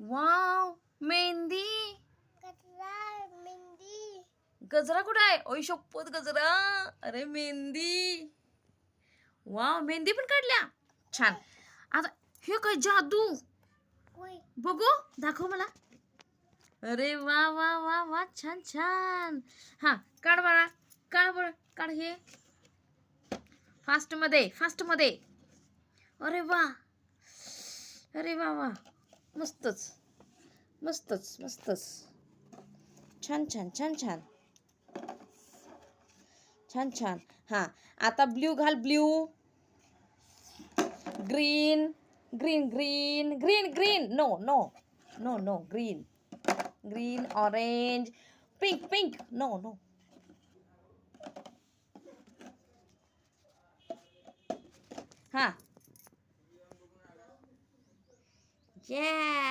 Wow mehndi. कचरा मेहंदी. गजरा कुठं आहे? ओय शपथ गजरा. अरे मेहंदी. वाव मेहंदी पण काढल्या. छान. आता हे काय जादू? बघू दाखव मला. अरे वा वा वा वा छान छान. हा काढ बाळा. काढ बरं काढ हे. फास्टमध्ये फास्टमध्ये. अरे वा. अरे वा वा. मस्तच. मस्तच मस्तच. छान छान छान छान. छान छान. हां आता ब्ल्यू घाल blue. Green green green green green. No no no no green green orange pink pink no no हां Yeah.